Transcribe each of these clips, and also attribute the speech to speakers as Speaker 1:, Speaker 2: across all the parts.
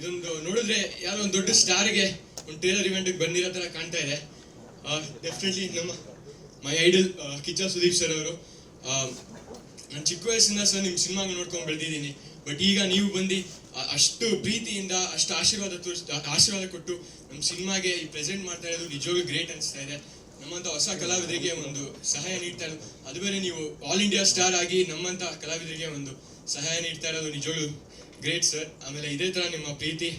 Speaker 1: ಇದೊಂದು ನೋಡಿದ್ರೆ ಯಾವ್ದೋ ಒಂದು ದೊಡ್ಡ ಸ್ಟಾರ್ಗೆ ಒಂದು ಟೇಲರ್ ಇವೆಂಟ್ಗೆ ಬಂದಿರೋ ಥರ ಕಾಣ್ತಾ ಇದೆ. ಡೆಫಿನೆಟ್ಲಿ ನಮ್ಮ my idol Kichcha Sudeep sir ಅವರು. ನಾನು ಚಿಕ್ಕ ವಯಸ್ಸಿಂದ ಸರ್ ನಿಮ್ಮ ಸಿನಿಮಾಗ ನೋಡ್ಕೊಂಡು ಬೆಳೆದಿದ್ದೀನಿ. ಬಟ್ ಈಗ ನೀವು ಬಂದು ಅಷ್ಟು ಪ್ರೀತಿಯಿಂದ, ಅಷ್ಟು ಆಶೀರ್ವಾದ ತೋರಿಸ್, ಆಶೀರ್ವಾದ ಕೊಟ್ಟು ನಮ್ಮ ಸಿನಿಮಾಗೆ ಈ ಪ್ರೆಸೆಂಟ್ ಮಾಡ್ತಾ ಇರೋದು ನಿಜವಾಗ್ಲೂ ಗ್ರೇಟ್ ಅನಿಸ್ತಾ ಇದೆ. ನಮ್ಮಂಥ ಹೊಸ ಕಲಾವಿದರಿಗೆ ಒಂದು ಸಹಾಯ ನೀಡ್ತಾ ಇರೋದು. ಅದು ಬೇರೆ ನೀವು ಆಲ್ ಇಂಡಿಯಾ ಸ್ಟಾರ್ ಆಗಿ ನಮ್ಮಂಥ ಕಲಾವಿದರಿಗೆ ಒಂದು ಸಹಾಯ ನೀಡ್ತಾ ಇರೋದು ನಿಜವಾಗ್ಲೂ ಗ್ರೇಟ್ ಸರ್ ಆಮೇಲೆ ಇದೇ ಥರ ನಿಮ್ಮ ಪ್ರೀತಿ,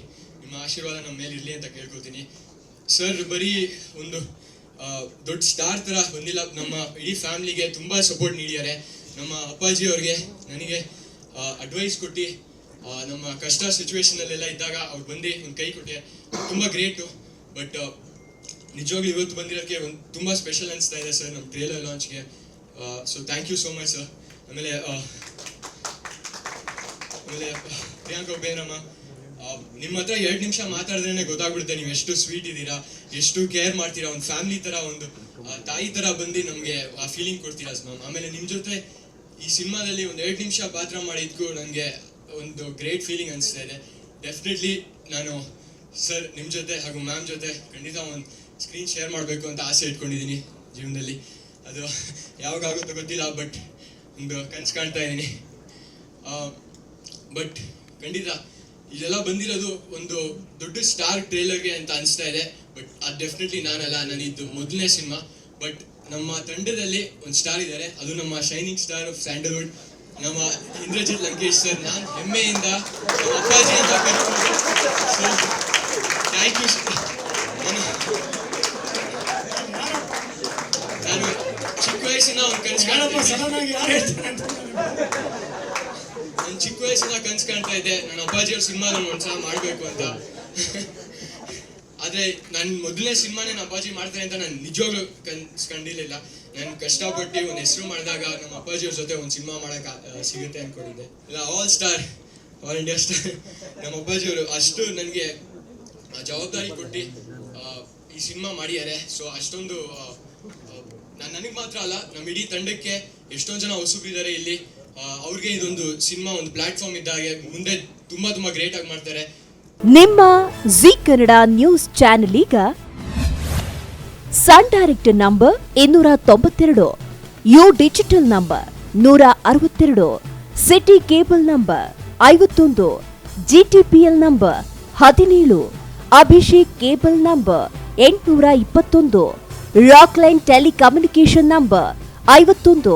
Speaker 1: ನಿಮ್ಮ ಆಶೀರ್ವಾದ ನಮ್ಮ ಮೇಲೆ ಇರಲಿ ಅಂತ ಕೇಳ್ಕೊತೀನಿ ಸರ್ ಬರೀ ಒಂದು ದೊಡ್ಡ ಸ್ಟಾರ್ ಥರ ಬಂದಿಲ್ಲ. ನಮ್ಮ ಇಡೀ ಫ್ಯಾಮಿಲಿಗೆ ತುಂಬ ಸಪೋರ್ಟ್ ನೀಡಿದ್ದಾರೆ. ನಮ್ಮ ಅಪ್ಪಾಜಿ ಅವ್ರಿಗೆ ನನಗೆ ಅಡ್ವೈಸ್ ಕೊಟ್ಟು ನಮ್ಮ ಕಷ್ಟ ಸಿಚುವೇಶನಲ್ಲೆಲ್ಲ ಇದ್ದಾಗ ಅವ್ರು ಬಂದು ಒಂದು ಕೈ ಕೊಟ್ಟೆ. ತುಂಬ ಗ್ರೇಟು ಬಟ್ ನಿಜವಾಗ್ಲೂ ಇವತ್ತು ಬಂದಿರೋಕ್ಕೆ ಒಂದು ತುಂಬ ಸ್ಪೆಷಲ್ ಅನಿಸ್ತಾ ಇದೆ ಸರ್ ನಮ್ಮ trailer ಲಾಂಚ್ಗೆ so thank you so much sir ಆಮೇಲೆ ಆಮೇಲೆ ಪ್ರಿಯಾಂಕ ಬೇರಮ್ಮ ನಿಮ್ಮ ಹತ್ರ ಎರಡು ನಿಮಿಷ ಮಾತಾಡಿದ್ರೇನೆ ಗೊತ್ತಾಗ್ಬಿಡುತ್ತೆ, ನೀವು ಎಷ್ಟು ಸ್ವೀಟ್ ಇದ್ದೀರಾ, ಎಷ್ಟು ಕೇರ್ ಮಾಡ್ತೀರಾ, ಒಂದು ಫ್ಯಾಮಿಲಿ ತರ, ಒಂದು ತಾಯಿ ತರ ಬಂದು ನಮಗೆ ಆ ಫೀಲಿಂಗ್ ಕೊಡ್ತೀರಾ ಮ್ಯಾಮ್ ಆಮೇಲೆ ನಿಮ್ಮ ಜೊತೆ ಈ ಸಿನಿಮಾದಲ್ಲಿ ಒಂದು ಎರಡು ನಿಮಿಷ ಪಾತ್ರ ಮಾಡಿದ್ಕು ನನಗೆ ಒಂದು ಗ್ರೇಟ್ ಫೀಲಿಂಗ್ ಅನಿಸ್ತಾ ಇದೆ. ಡೆಫಿನೆಟ್ಲಿ ನಾನು ಸರ್ ನಿಮ್ಮ ಜೊತೆ ಹಾಗೂ ಮ್ಯಾಮ್ ಜೊತೆ ಖಂಡಿತ ಒಂದು ಸ್ಕ್ರೀನ್ ಶೇರ್ ಮಾಡಬೇಕು ಅಂತ ಆಸೆ ಇಟ್ಕೊಂಡಿದ್ದೀನಿ ಜೀವನದಲ್ಲಿ. ಅದು ಯಾವಾಗ ಆಗುತ್ತೋ ಗೊತ್ತಿಲ್ಲ ಬಟ್ ಒಂದು ಕನ್ಸು ಕಾಣ್ತಾ ಇದ್ದೀನಿ. ಬಟ್ ಖಂಡಿತ ಇದೆಲ್ಲ ಬಂದಿರೋದು ಒಂದು ದೊಡ್ಡ ಸ್ಟಾರ್ ಟ್ರೇಲರ್ಗೆ ಅಂತ ಅನಿಸ್ತಾ ಇದೆ. ಬಟ್ ಅದು ಡೆಫಿನೆಟ್ಲಿ ನಾನಲ್ಲ, ನಾನಿದ್ದು ಮೊದಲನೇ ಸಿನಿಮಾ ಬಟ್ ನಮ್ಮ ತಂಡದಲ್ಲಿ ಒಂದು ಸ್ಟಾರ್ ಇದ್ದಾರೆ. ಅದು ನಮ್ಮ ಶೈನಿಂಗ್ ಸ್ಟಾರ್ ಆಫ್ ಸ್ಯಾಂಡಲ್ವುಡ್ ನಮ್ಮ ಇಂದ್ರಜಿತ್ ಲಂಕೇಶ್ ಸರ್ ನಾನು ಹೆಮ್ಮೆಯಿಂದ ಅಪ್ಪಾಜಿ ಅಂತ ಥ್ಯಾಂಕ್ ಯು ನಾನು ಚಿಕ್ಕ ವಯಸ್ಸಿನ ಒಂದು ಕನಸು ವಯಸ್ಸಿನ ಕನ್ಸು ಕಾಣ್ತಾ ಇದ್ದೆ ನನ್ನ ಅಪ್ಪಾಜಿಯವ್ರ ಸಿನಿಮಾ ನಾನು ಒಂದ್ಸಲ ಮಾಡಬೇಕು ಅಂತ. ಆದ್ರೆ ನನ್ನ ಮೊದಲನೇ ಸಿನಿಮಾನೇ ನನ್ನ ಅಪ್ಪಾಜಿ ಮಾಡ್ತಾರೆ ಅಂತ ನಾನು ನಿಜವಾಗ್ಲೂ ಕನ್ಸ್ ಕಂಡಿರ್ಲಿಲ್ಲ. ನಾನು ಕಷ್ಟಪಟ್ಟು ಒಂದ್ ಹೆಸರು ಮಾಡಿದಾಗ ನಮ್ಮ ಅಪ್ಪಾಜಿಯವ್ರ ಜೊತೆ ಒಂದು ಸಿನಿಮಾ ಮಾಡಕ್ ಸಿಗುತ್ತೆ ಅನ್ಕೊಂಡಿದ್ದೆ. ಇಲ್ಲ all star all India star ನಮ್ಮ ಅಪ್ಪಾಜಿಯವರು ಅಷ್ಟು ನನಗೆ ಜವಾಬ್ದಾರಿ ಕೊಟ್ಟು ಈ ಸಿನಿಮಾ ಮಾಡಿದ್ದಾರೆ. ಸೊ ಅಷ್ಟೊಂದು ನಾನು ನನಗೆ ಮಾತ್ರ ಅಲ್ಲ ನಮ್ಮ ಇಡೀ ತಂಡಕ್ಕೆ ಎಷ್ಟೊಂದ್ ಜನ ಹೊಸಬ್ರಿದ್ದಾರೆ ಇಲ್ಲಿ. ಅವ್ರಿಗೆ ಇದೊಂದು ಸಿನಿಮಾ, ಒಂದು ಪ್ಲಾಟ್ಫಾರ್ಮ್ ಇದ್ದಾಗೆ ಮುಂದೆ ತುಂಬಾ ತುಂಬಾ ಗ್ರೇಟ್ ಆಗಿ ಮಾಡ್ತಾರೆ.
Speaker 2: ನಿಮ್ಮ ಜಿ ಕನ್ನಡ ನ್ಯೂಸ್ ಚಾನೆಲ್ ಈಗ ಸನ್ ಡೈರೆಕ್ಟ್ ನಂಬರ್ ಇನ್ನೂರ ತೊಂಬತ್ತೆರಡು, ಯು ಡಿಜಿಟಲ್ ನಂಬರ್ ನೂರ ಅರವತ್ತೆರಡು, ಸಿಟಿ ಕೇಬಲ್ ನಂಬರ್ ಐವತ್ತೊಂದು, ಜಿಟಿಪಿಎಲ್ ನಂಬರ್ ಹದಿನೇಳು, ಅಭಿಷೇಕ್ ಕೇಬಲ್ ನಂಬರ್ ಎಂಟುನೂರ ಇಪ್ಪತ್ತೊಂದು, ರಾಕ್ಲೈನ್ ಟೆಲಿಕಮ್ಯುನಿಕೇಶನ್ ನಂಬರ್ ಐವತ್ತೊಂದು